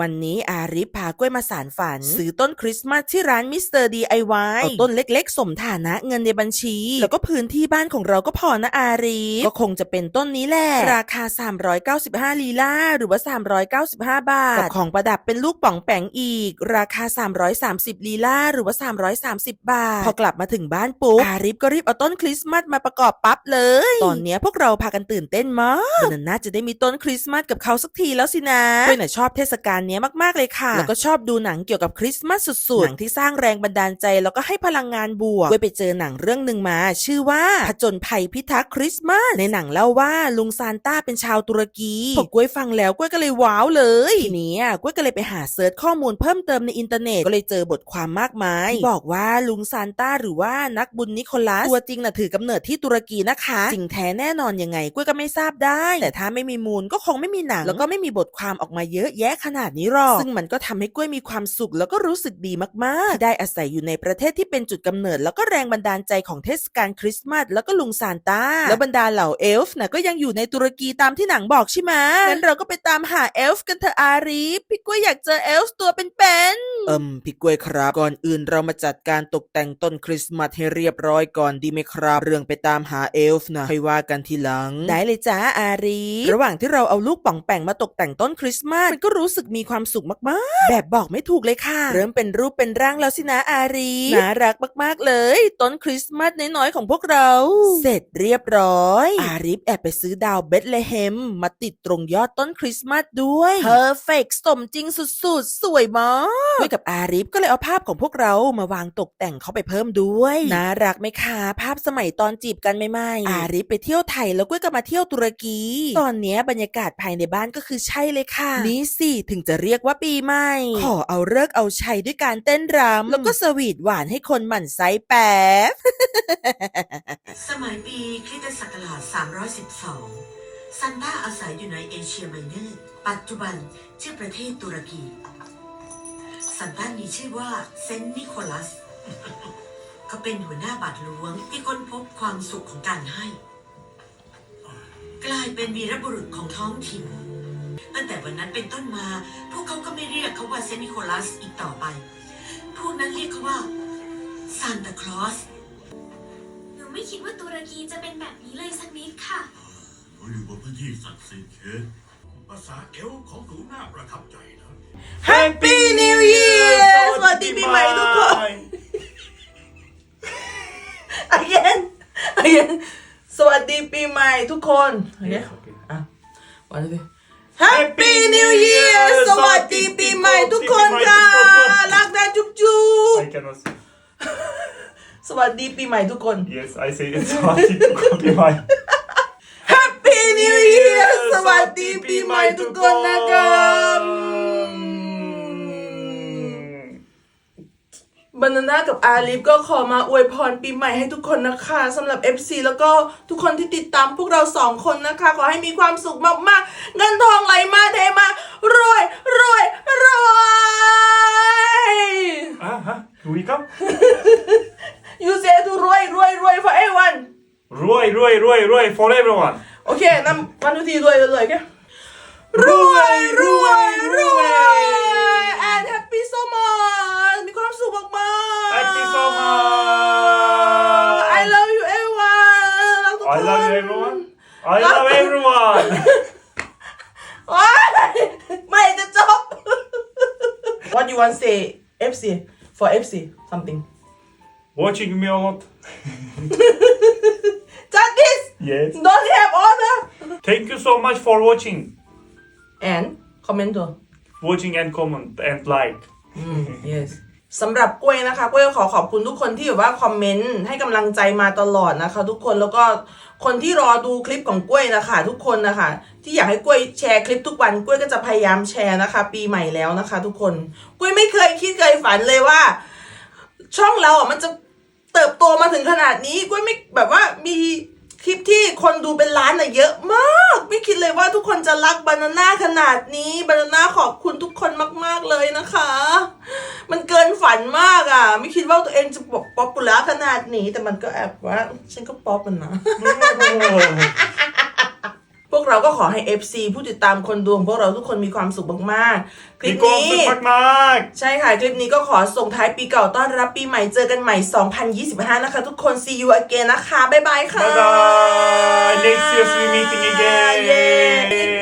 วันนี้อาริพากล้วยมาสารฝัน ซื้อต้นคริสต์มาสที่ร้านมิสเตอร์ดีไอวเอาต้นเล็กๆ สมฐานะเงินในบัญชี แล้วก็พื้นที่บ้านของเราก็พอนะอาริก็คงจะเป็นต้นนี้แหละ ราคา 395 ลีลาหรือว่า 395 บาทกับของประดับเป็นลูกป่องแปงอีก ราคา 330 ลีลาหรือว่า 330 บาท พอกลับมาถึงบ้านปุ๊บอาริฟก็รีบเอาต้นคริสต์มาสมาประกอบปั๊บเลย ตอนนี้พวกเราพากันตื่นเต้นมากน,น,น่าจะได้มีต้นคริสต์มาสกับเขาสักทีแล้วสินะด้วยน่ะชอบเทศกาลเนี้ยมากๆเลยค่ะ แล้วก็ชอบดูหนังเกี่ยวกับคริสต์มาสสุดๆหนังที่สร้างแรงบันดาลใจ แล้วก็ให้พลังงานบวกด้วยไปเจอหนังเรื่องหนึ่งมา ชื่อว่าผจญภัยพิทักษ์คริสต์มาสในหนังเล่าว่าลุงซานต้าเป็นชาวตุรกีพอกล้วยฟังแล้วกล้วยก็เลยว้าวเลยทีนี้อะกล้วยก็เลยไปหาเซิร์ชข้อมูลเพิ่มเติมในอินเทอร์เน็ตก็เลยเจอบทความมากมายที่บอกว่าลุงซานต้าหรือว่านักบุญนิโคลัสตัวจริงน่ะถือกำเนิดที่ตุรกีนะคะจริงแท้แน่นอนยังไงกล้วยก็ไม่ทราบได้ แต่ถ้าไม่มีมูลก็คงไม่มีหนังแล้วก็ไม่มีบทความออกมาเยอะแยะขนาดนี้หรอกซึ่งมันก็ทำให้กล้วยมีความสุขแล้วก็รู้สึกดีมากๆที่ได้อาศัยอยู่ในประเทศที่เป็นจุดกำเนิด แล้วก็แรงบันดาลใจของเทศกาลคริสต์มาสแล้วก็ลุงซานต้าแล้วบรรดาเหล่าเอลฟ์น่ะก็ยังอยู่ในตุรกีตามที่หนังบอกใช่ไหมงั้นเราก็ไปตามหาเอลฟ์กันเถอะอารีฟพี่กล้วยอยากเจอเอลฟ์ตัวเป็นๆเอิมพี่กล้วยครับ ก่อนอื่นเรามาจัดการตกแต่งต้นคริสต์มาสให้เรียบร้อยก่อนดีไหมครับ เรื่องไปตามหาเอลฟ์นะค่อยว่ากันทีหลัง ได้เลยจ้าอารีฟระหว่างที่เราเอาลูกป่องแป่งมาตกแต่งต้นคริสต์มาสมันก็รู้สึกมีความสุขมากๆ แบบบอกไม่ถูกเลยค่ะ เริ่มเป็นรูปเป็นร่างแล้วสินะอารีฟน่ารักมากๆเลย ต้นคริสต์มาสน้อยๆของพวกเรา เสร็จเรียบร้อย อาริฟแอบไปซื้อดาวเบธเลเฮมมาติดตรงยอดต้นคริสต์มาสด้วยเพอร์เฟกสมจริงสุดๆ สวยมากด้วยกับอาริฟก็เลยเอาภาพของพวกเรามาวางตกแต่งเข้าไปเพิ่มด้วยน่ารักไหมคะภาพสมัยตอนจีบกันใหม่ๆอาริฟไปเที่ยวไทยแล้วก็ก็มาเที่ยวตุรกี ตอนเนี้ยบรรยากาศภายในบ้านก็คือใช่เลยค่ะ นี่สิถึงจะเรียกว่าปีใหม่ ขอเอาเลิกษ์เอาชัยด้วยการเต้นรำแล้วก็สวีทหวานให้คนหมั่นไซแป๊บ สมัยปีคริสตศักราช 312 ซันต้าอาศัยอยู่ในเอเชียไมเนอร์ ปัจจุบันชื่อประเทศตุรกี ซันต้ามีชื่อว่าเซนต์นิโคลัส เขาเป็นหัวหน้าบาทหลวงที่ค้นพบความสุขของการให้ กลายเป็นวีรบุรุษของท้องถิ่น ตั้งแต่วันนั้นเป็นต้นมา พวกเขาก็ไม่เรียกเขาว่าเซนต์นิโคลัสอีกต่อไป พวกนั้นเรียกเขาว่าซานตาคลอส หนูไม่คิดว่าตุรกีจะเป็นแบบนี้เลยสักนิดค่ะเราอยู่บนพื้นที่ศักดิ์สิทธิ์เขตภาษาเอลฟ์ของหนูน่าประทับใจนะ Happy New Year สวัสดีปีใหม่ทุกคน again again สวัสดีปีใหม่ทุกคน again อะวันนี้ Happy New Year สวัสดีปีใหม่ทุกคนค่ะ รักนะจุ๊บจุ๊บ I cannot say. สวัสดีปีใหม่ทุกคน Yes, I say it. Sorry to copy Happy New Year สวัสดีปีใหม่ทุกคนนะครั บานาน่ากับอาลิฟก็ขอมาอวยพรปีใหม่ให้ทุกคนนะคะสำหรับ FC แล้วก็ทุกคนที่ติดตามพวกเราสองคนนะคะ ขอให้มีความสุขมากๆ เงินทองไหลมาเทมารวยรวยรวย Ah, huh? Do we come? You say to รวยรวยรวย for everyone Roy, Roy, Roy, Roy for everyone. โอเคนำวันทุกทีรวยรวยโอเครวยรวยรวย What you want say FC for FC something Watching me a lot. just this Yes. don't have order Thank you so much for watching. and comment Watching and comment and like. Mm, yes สำหรับกล้วยนะคะกล้วยขอขอบคุณทุกคนที่แบบว่าคอมเมนต์ให้กำลังใจมาตลอดนะคะ ทุกคนแล้วก็คนที่รอดูคลิปของกล้วยนะคะ ทุกคนนะคะ ที่อยากให้กล้วยแชร์คลิปทุกวันกล้วยก็จะพยายามแชร์นะคะ ปีใหม่แล้วนะคะ ทุกคนกล้วยไม่เคยคิดเคยฝันเลยว่า ช่องเราอะมันจะเติบโตมาถึงขนาดนี้กล้วยไม่แบบว่ามี คลิปที่คนดูเป็นล้านอะเยอะมาก ไม่คิดเลยว่าทุกคนจะรักบานาน่าขนาดนี้บานาน่าขอบคุณทุกคนมาก ๆ เลยนะคะ มันเกินฝันมากอะไม่คิดว่าตัวเองจะบอกป๊อปปูล่าขนาดนี้ แต่มันก็แอบว่า ฉันก็ป๊อปมันนะ เราก็ขอให้ FC ผู้ติดตามคนดูของพวกเราทุกคนมีความสุขมากๆ คลิมีปความนี้ สุขมากใช่ค่ะ คลิปนี้ก็ขอส่งท้ายปีเก่าต้อนรับปีใหม่เจอกันใหม่ 2025 นะคะ ทุกคน see you again นะคะ บ๊ายบายๆค่ะ บ๊ายบาย next year we meeting again เย้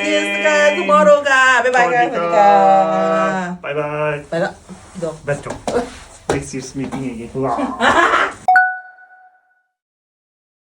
yes ค่ะ tomorrow ค่ะ บ๊ายบายค่ะสวัสดีค่ะ บ๊ายบายไปแล้วเดี๋ยว Best job next year's meeting again